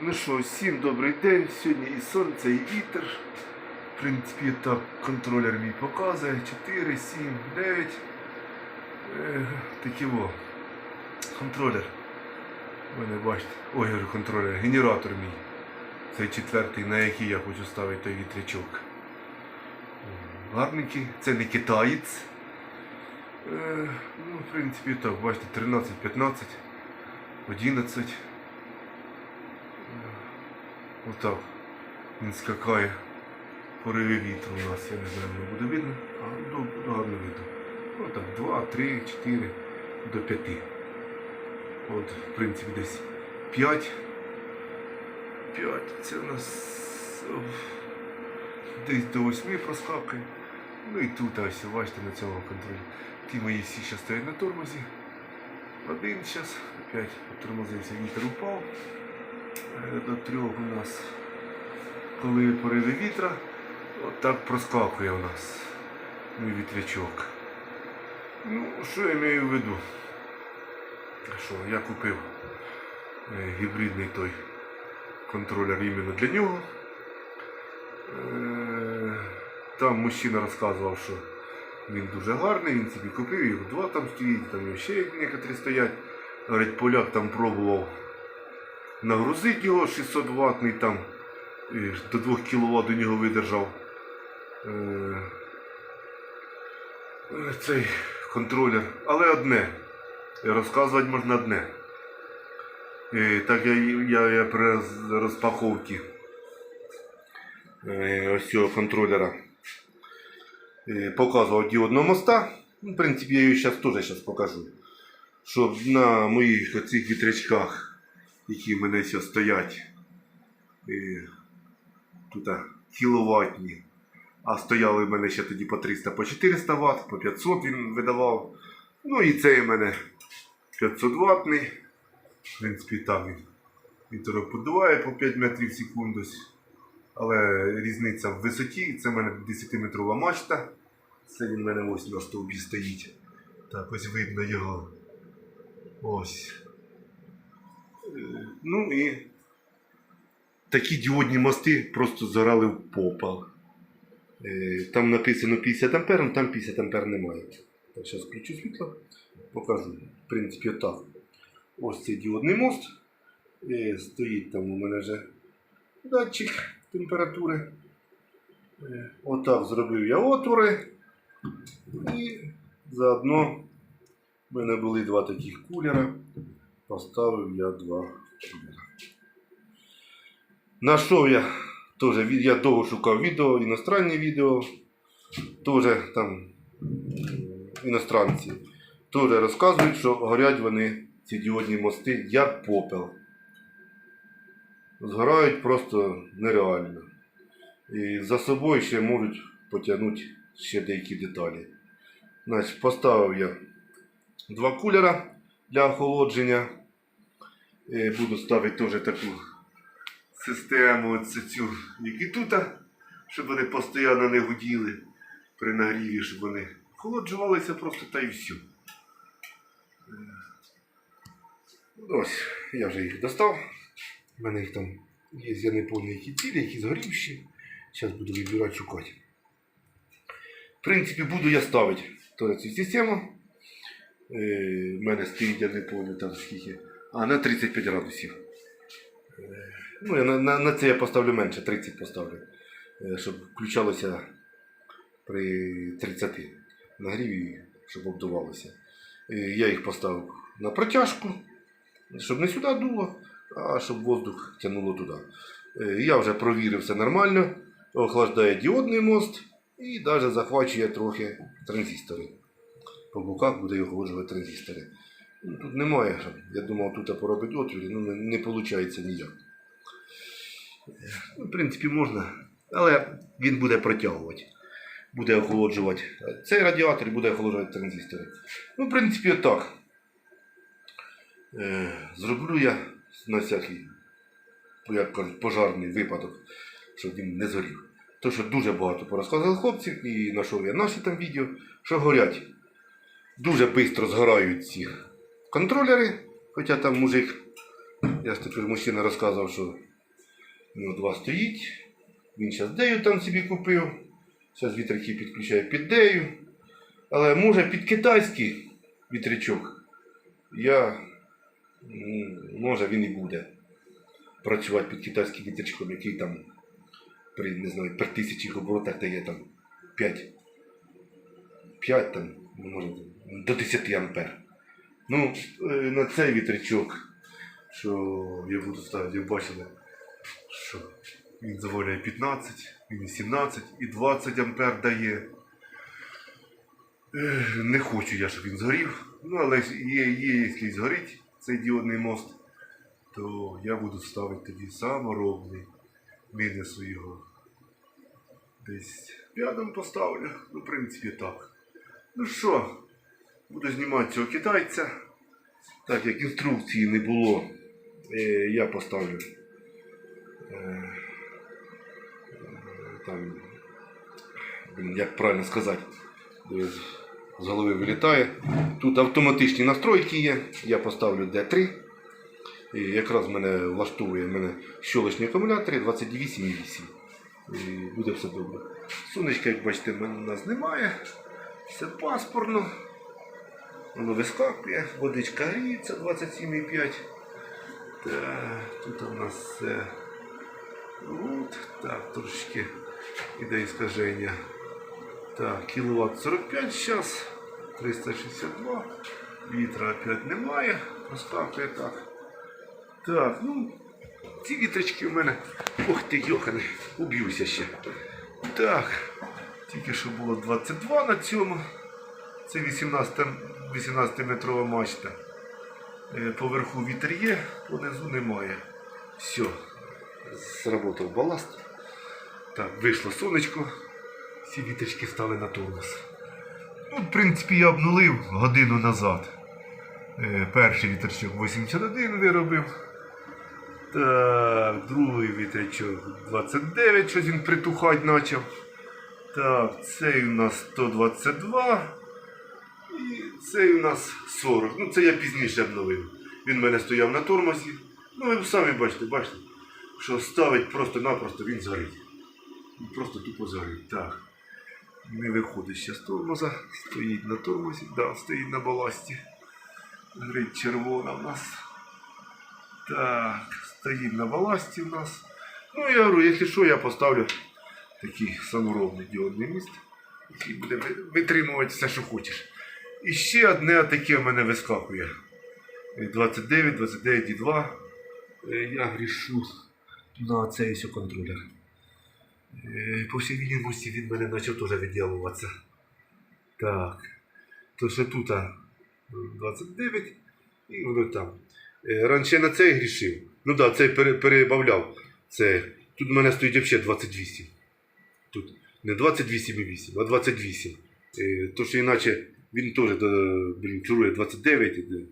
Ну що, всім добрий день. Сьогодні і сонце, і вітер. В принципі, так контролер мій показує. 4, 7, 9. Е, такі во. Контролер. Ви не бачите. Ой, говорю, контролер, генератор мій. Цей четвертий, на який я хочу ставити той вітрячок. Гарненький. Це не китаєць. Е, ну, в принципі, так, бачите, 13, 15, 11. Отак. Він скакає. Пориви вітру у нас, я не знаю, воно буде видно, а ну, гарно видно. Отак, 2, 3, 4 до 5. От, в принципі, десь 5. 5. Це у нас десь до 8 проскакує. Ну і тут ось, бачите, на цьому контролі. Ті мої всі ще стоять на тормозі. Один зараз, опять тормозився, вітер упав. Е, До трьох у нас, коли пориви вітра, от так проскакує у нас мій вітрячок. Ну, що я маю в виду? Що я купив е, гібридний той контролер іменно для нього. Е, Там мужчина розказував, що він дуже гарний, він собі купив, їх два там стоїть, там ще некоторі стоять. Говорить, поляк там пробував нагрузити його 600 ватний там до 2 кВт до нього видержав. Е, е, Цей контролер. Але одне. Розказувати можна одне. Е, Так я, я, я при розпаковці ось цього контролера показував діодного моста. В принципі, я її зараз теж покажу. Що на моїх оцих вітрячках, які в мене зараз стоять, тут кіловатні, а стояли в мене ще тоді по 300, по 400 Вт, по 500 він видавав. Ну і цей в мене 500 ватний. В принципі, там він вітерок подуває по 5 метрів в секунду. Але різниця в висоті. Це в мене 10-метрова мачта. Це він в мене ось на стовбі стоїть. Так, ось видно його. Ось. Ну і такі діодні мости просто заграли в попал. Е, Там написано 50 ампер, але там 50 ампер немає. Так, зараз включу світло, покажу. В принципі, отак. Ось цей діодний мост. Е, Стоїть там у мене вже датчик температури. Е, Отак зробив я отвори. І заодно в мене були два таких кулера. Поставив я два. Нашов я теж, я довго шукав відео, іностранні відео. Теж там іностранці. Теж розказують, що горять вони, ці діодні мости, як попел. Згорають просто нереально. І за собою ще можуть потягнути ще деякі деталі. Значить, поставив я два кулера для охолодження. Е, Буду ставити теж таку систему, цю, як щоб вони постійно не гуділи при нагріві, щоб вони охолоджувалися просто та і все. Е, Ось, я вже їх достав. У мене їх там є, я не пам'ятаю, які цілі, які згорівші. Зараз буду вибирати, шукати. В принципі, буду я ставити цю систему. Е, в мене стоїть, я не пам'ятаю там скільки. А, на 35 градусів. Ну, я на, на, на це я поставлю менше, 30 поставлю. Е, щоб включалося при 30 нагріві, щоб обдувалося. Е, я їх поставив на протяжку, щоб не сюди дуло, а щоб воздух тягнуло туди. Е, Я вже провірив все нормально, охлаждає діодний мост і навіть захвачує трохи транзистори. По боках буде охолоджувати транзистори. Ну, Тут немає. Я думав, тут поробити отвір, ну не виходить ніяк. Ну, в принципі, можна, але він буде протягувати. Буде охолоджувати цей радіатор і буде охолоджувати транзистори. Ну, в принципі, отак. Е, Зроблю я на всякий, як кажуть, пожарний випадок, щоб він не згорів. То, що дуже багато порозказували хлопців і знайшов я наші там відео, що горять. Дуже швидко згорають ці контролери, хоча там мужик Я ж тепер мужчина розказував, що у нього два стоїть. Він зараз дею там собі купив. Зараз вітряки підключає під дею. Але може під китайський вітрячок. Я може він і буде працювати під китайським вітрячком, який там при, не знаю, при тисячі оборотах дає там 5. 5 там, ну, може, до 10 ампер. Ну, е, на цей вітрячок, що я буду ставити, ви бачили, що він заволяє 15, він 17 і 20 ампер дає. Е, Не хочу я, щоб він згорів. Ну, але є, є, якщо згорить цей діодний мост, то я буду ставити тоді саморобний. Винесу його. Десь рядом поставлю. Ну, в принципі, так. Ну що, буду знімати цього китайця. Так як інструкції не було, е, я поставлю. е, Там, як правильно сказати, е, з- голови вилітає. Тут автоматичні настройки є. Я поставлю D3. І якраз мене влаштовує мене щолочні акумулятори 28,8. І буде все добре. Сонечка, як бачите, в мене- нас немає. Все паспорно. Воно вискакує, водичка гріється 27,5. Так, тут у нас все. От, так, трошечки іде іскаження. Так, кіловат 45 зараз, 362. Вітра опять немає, проскакує так. Так, ну, ці вітрички в мене. Ох ти, йохане, уб'юся ще. Так, тільки що було 22 на цьому. Це 18, 18-метрова мачта. Е, Поверху вітер є, понизу немає. Все. Зработав баласт. Так, вийшло сонечко. Всі вітрички стали на тормоз. Ну, в принципі, я обнулив годину назад. Е, Перший вітрячок 81 виробив. Так, другий вітрячок 29, щось він притухати почав. Так, цей у нас 122. І цей у нас 40. Ну це я пізніше обновив. Він в мене стояв на тормозі. Ну ви самі бачите, бачите, що ставить просто-напросто він згорить. Просто тупо згорить. Так. Не виходить ще з тормоза. Стоїть на тормозі, да, стоїть на баласті. Горить червона в нас. Так, стоїть на баласті в нас. Ну я говорю, якщо що, я поставлю такий саморобний діодний міст, який буде витримувати все, що хочеш. І ще одне таке в мене вискакує. 29, 29,2. Е, Я грішу на цей ось контролер. Е, По всій відомості він мене почав теж відділуватися. Так. То що тут 29 і воно там. Е, Раніше на цей грішив. Ну так, да, цей перебавляв. Це, тут в мене стоїть взагалі 28. Тут не 28,8, а 28. Е, То що іначе він теж до, блін, керує 29, і до-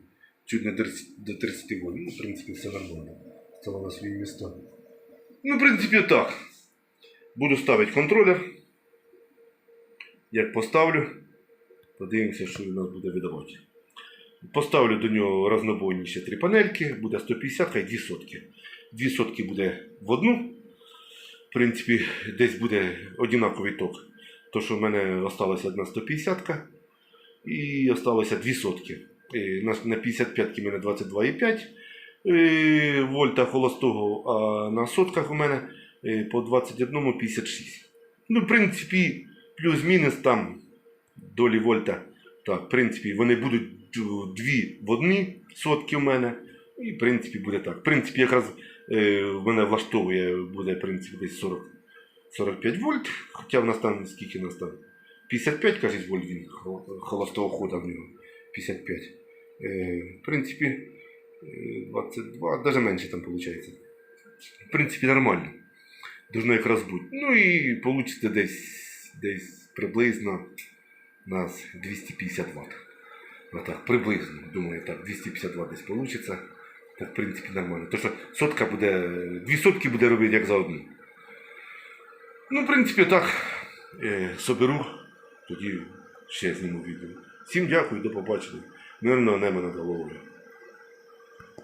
чуть не до 30 до 30 вольт. Ну, в принципі, все нормально. Стало на свої міста. Ну, в принципі, так. Буду ставити контролер. Як поставлю, подивимося, що він нас буде видавати. Поставлю до нього разнобойні ще три панельки, буде 150 хай 2 сотки. 2 сотки буде в одну. В принципі, десь буде однаковий ток. То, що в мене осталася одна 150 і осталося 2 сотки. Е, На, на 55 в мене 22,5 е, вольта холостого, а на сотках у мене е, по 21,56. Ну, в принципі, плюс-мінус там долі вольта. Так, в принципі, вони будуть д- дві в одні сотки в мене. І, в принципі, буде так. В принципі, якраз е, в мене влаштовує, буде, в принципі, десь 40, 45 вольт. Хоча в нас там, скільки нас там? 55, кажуть, вольт він холостого хода в нього. 55. Е, в принципі, е, 22, навіть менше там виходить. В принципі, нормально. Должно якраз бути. Ну і вийде десь, десь приблизно нас 250 Вт. Отак, приблизно, думаю, так, 250 Вт десь вийде. Так, в принципі, нормально. То що сотка буде, дві сотки буде робити як за одну. Ну, в принципі, так. Соберу, тоді ще зніму відео. Всім дякую, до побачення. Мирного неба над головою.